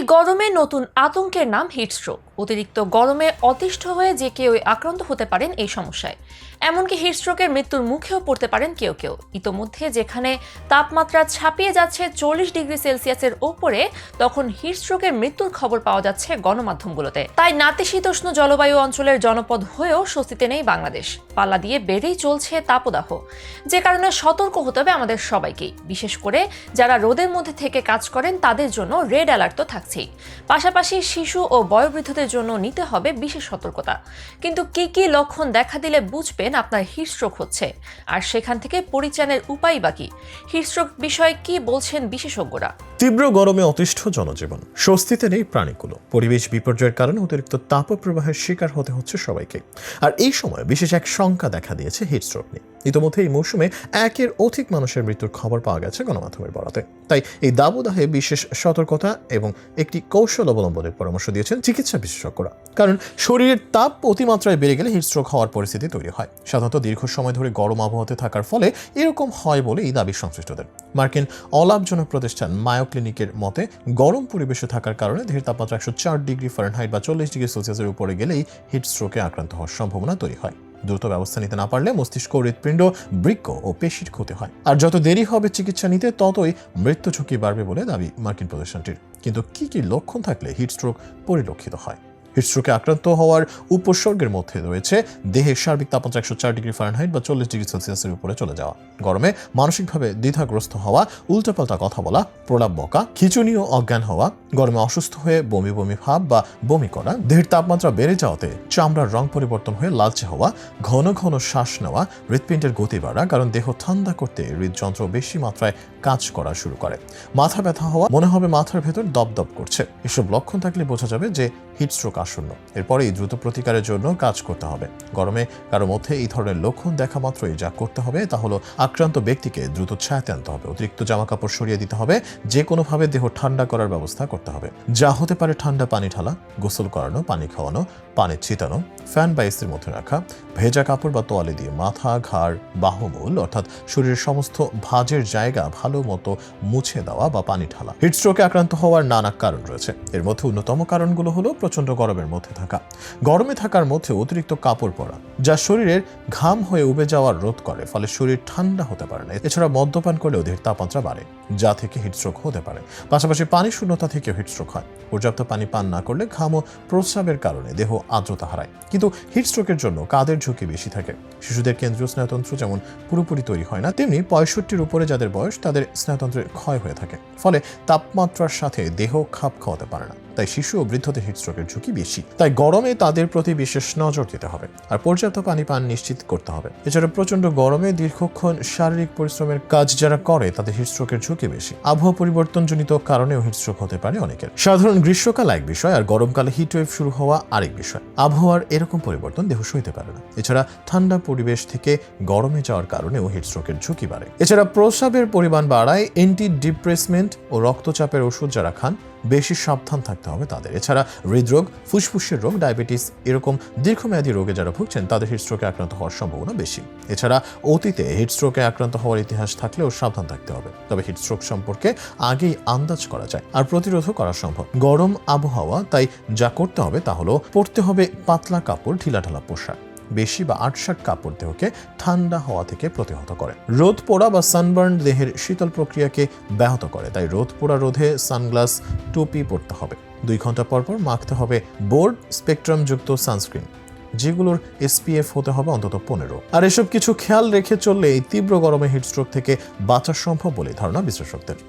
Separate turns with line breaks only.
এই গরমে নতুন আতঙ্কের নাম হিটস্ট্রোক অতিরিক্ত গরমে অতিষ্ঠ হয়ে যে কেউ আক্রান্ত হতে পারেন এই সমস্যায়। এমনকি হিটস্ট্রোকের মৃত্যুর মুখেও পড়তে পারেন কেউ কেউ। ইতোমধ্যে যেখানে তাপমাত্রা ছাপিয়ে যাচ্ছে চল্লিশ ডিগ্রি সেলসিয়াসের ওপরে, তখন হিটস্ট্রোকের মৃত্যুর খবর পাওয়া যাচ্ছে গণমাধ্যমগুলোতে। তাই নাতিশীতোষ্ণ জলবায়ু অঞ্চলের জনপদ হয়েও স্বস্তিতে নেই বাংলাদেশ। পাল্লা দিয়ে বেড়েই চলছে তাপদাহ। যে কারণে সতর্ক হতে হবে আমাদের সবাইকেই। বিশেষ করে যারা রোদের মধ্যে থেকে কাজ করেন, তাদের জন্য রেড অ্যালার্ট তো থাকছেই পাশাপাশি শিশু ও বয়োবৃদ্ধদের জন্য নিতে হবে বিশেষ সতর্কতা। কিন্তু কি কি লক্ষণ দেখা দিলে বুঝবেন আপনার হিটস্ট্রোক হচ্ছে? আর সেখান থেকে পরিত্রাণের উপায় বাকি হিটস্ট্রোক বিষয়ে কি বলছেন বিশেষজ্ঞরা?
তীব্র গরমে অতিষ্ঠ জনজীবন। স্বস্তিতে নেই প্রাণীগুলো। পরিবেশ বিপর্যয়ের কারণে অতিরিক্ত তাপপ্রবাহের শিকার হতে হচ্ছে সবাইকে। আর এই সময় বিশেষ এক শঙ্কা দেখা দিয়েছে হিটস্ট্রোক নিয়ে। ইতিমধ্যে এই মৌসুমে একের অধিক মানুষের মৃত্যুর খবর পাওয়া গেছে গণমাধ্যমের বরাতে। তাই এই দাবদাহে বিশেষ সতর্কতা এবং একটি কৌশল অবলম্বনের পরামর্শ দিয়েছেন চিকিৎসা বিশেষজ্ঞরা। কারণ শরীরের তাপ অতিমাত্রায় বেড়ে গেলে হিটস্ট্রোক হওয়ার পরিস্থিতি তৈরি হয়। সাধারণত দীর্ঘ সময় ধরে গরম আবহাওয়াতে থাকার ফলে এরকম হয় বলে এই দাবি সংশ্লিষ্টদের। মার্কিন অলাভজনক প্রতিষ্ঠান মায়ো ক্লিনিকের মতে, গরম পরিবেশে থাকার কারণে দেহের তাপমাত্রা একশো চার ডিগ্রি ফারেনহাইট বা চল্লিশ ডিগ্রি সেলসিয়াসের উপরে গেলেই হিটস্ট্রোকে আক্রান্ত হওয়ার সম্ভাবনা তৈরি হয়। দ্রুত ব্যবস্থা নিতে না পারলে মস্তিষ্ক, হৃৎপিণ্ড, বৃক্ক ও পেশির ক্ষতি হয়। আর যত দেরি হবে চিকিৎসা নিতে, ততই মৃত্যু ঝুঁকি বাড়বে বলে দাবি মার্কিন প্রতিষ্ঠানটির। কিন্তু কি কি লক্ষণ থাকলে হিট স্ট্রোক পরিলক্ষিত হয়? হিটস্ট্রোকে আক্রান্ত হওয়ার উপসর্গের মধ্যে রয়েছে দেহের সার্বিক তাপমাত্রা একশো চার ডিগ্রি ফারেনহাইট বা চল্লিশ ডিগ্রি সেলসিয়াসের উপরে চলে যাওয়া। গরমে মানসিকভাবে দ্বিধাগ্রস্ত হওয়া, উল্টাপাল্টা কথা বলা, প্রলাপ বকা খিচুনি ও অজ্ঞান হওয়া, গরমে অসুস্থ হয়ে বমি বমি ভাব বা বমি করা, দেহের তাপমাত্রা বেড়ে যাওয়াতে চামড়ার রং পরিবর্তন হয়ে লালচে হওয়া, ঘন ঘন শ্বাস নেওয়া, হৃৎপিণ্ডের গতি বাড়া, কারণ দেহ ঠান্ডা করতে হৃদযন্ত্র বেশি মাত্রায় কাজ করা শুরু করে। মাথা ব্যথা হওয়া, মনে হবে মাথার ভেতর দপদপ করছে। এসব লক্ষণ থাকলে বোঝা যাবে যে হিটস্ট্রোক আসন্ন। এরপরেই দ্রুত প্রতিকারের জন্য কাজ করতে হবে। গরমে কারও মধ্যে এই ধরনের লক্ষণ দেখা মাত্রই যা করতে হবে তা হলো আক্রান্ত ব্যক্তিকে দ্রুত ছায়াতে আনতে হবে। অতিরিক্ত জামা কাপড় সরিয়ে দিতে হবে। যে কোনোভাবে দেহ ঠান্ডা করার ব্যবস্থা করতে হবে। যা হতে পারে ঠান্ডা পানি ঢালা, গোসল করানো, পানি খাওয়ানো, পানি ছিটানো, ফ্যান বা এসির মধ্যে রাখা, ভেজা কাপড় বা তোয়ালে দিয়ে মাথা, ঘাড়, বাহুমূল অর্থাৎ শরীরের সমস্ত ভাজের জায়গা ভালো মতো মুছে দেওয়া বা পানি ঢালা। হিটস্ট্রোকে আক্রান্ত হওয়ার নানা কারণ রয়েছে। এর মধ্যে অন্যতম কারণগুলো হলো প্রচণ্ড গরমের মধ্যে থাকা। গরমে থাকার মধ্যে অতিরিক্ত কাপড় পরা, যা শরীরের ঘাম হয়ে উবে যাওয়ার রোধ করে, ফলে শরীর ঠান্ডা হতে পারে না। এছাড়া মদ্যপান করলেও দেহের তাপমাত্রা বাড়ে, যা থেকে হিটস্ট্রোক হতে পারে। পাশাপাশি পানি শূন্যতা থেকেও হিটস্ট্রোক হয়। পর্যাপ্ত পানি পান না করলে ঘাম ও প্রস্রাবের কারণে দেহ আর্দ্রতা হারায়। কিন্তু হিটস্ট্রোকের জন্য কাদের ঝুঁকি বেশি থাকে? শিশুদের কেন্দ্রীয় স্নায়ুতন্ত্র যেমন পুরোপুরি তৈরি হয় না, তেমনি পঁয়ষট্টির উপরে যাদের বয়স, তাদের স্নায়ুতন্ত্রের ক্ষয় হয়ে থাকে। ফলে তাপমাত্রার সাথে দেহ খাপ খাওয়াতে পারে না। তাই শিশু ও বৃদ্ধদের হিটস্ট্রোকের ঝুঁকি বেশি। তাই গরমে তাদের প্রতি বিশেষ নজর দিতে হবে আর পর্যাপ্ত পানি পান নিশ্চিত করতে হবে। এছাড়া প্রচণ্ড গরমে দীর্ঘক্ষণ শারীরিক পরিশ্রমের কাজ যারা করে, তাদের হিটস্ট্রোকের ঝুঁকি বেশি। আবহাওয়া পরিবর্তনজনিত কারণেও হিটস্ট্রোক হতে পারে অনেকের। সাধারণ গ্রীষ্মকাল এক বিষয় আর গরমকালে হিটওয়েভ শুরু হওয়া আরেক বিষয়। আবহাওয়ার এরকম পরিবর্তন দেহ সইতে পারে না। এছাড়া ঠান্ডা পরিবেশ থেকে গরমে যাওয়ার কারণেও হিটস্ট্রোকের ঝুঁকি বাড়ে। এছাড়া প্রস্রাবের পরিমাণ বাড়ায় অ্যান্টি ডিপ্রেসমেন্ট ও রক্তচাপের ওষুধ যারা খান বেশি সাবধান থাকতে হবে তাদের। এছাড়া হৃদরোগ, ফুসফুসের রোগ, ডায়াবেটিস এরকম দীর্ঘমেয়াদী রোগে যারা ভুগছেন, তাদের হিটস্ট্রোকে আক্রান্ত হওয়ার সম্ভাবনা বেশি। এছাড়া অতীতে হিটস্ট্রোকে আক্রান্ত হওয়ার ইতিহাস থাকলেও সাবধান থাকতে হবে। তবে হিটস্ট্রোক সম্পর্কে আগেই আন্দাজ করা যায় আর প্রতিরোধও করা সম্ভব। গরম আবহাওয়া, তাই যা করতে হবে তা হলো পরতে হবে পাতলা কাপড়, ঢিলাঢালা পোশাক। বেশি বা আটশাট কাপড় দেহকে ঠান্ডা হওয়া থেকে প্রতিহত করে। রোদ পোড়া বা সানবার্ন দেহের শীতল প্রক্রিয়াকে ব্যাহত করে, তাই রোদ পোড়া রোধে সানগ্লাস, টুপি পরতে হবে। দুই ঘণ্টা পর পর মাখতে হবে বোর্ড স্পেকট্রাম যুক্ত সানস্ক্রিন, যেগুলোর এসপিএফ হতে হবে অন্তত পনেরো। আর এসব কিছু খেয়াল রেখে চললে এই তীব্র গরমে হিটস্ট্রোক থেকে বাঁচা সম্ভব বলে ধারণা বিশ্লেষকদের।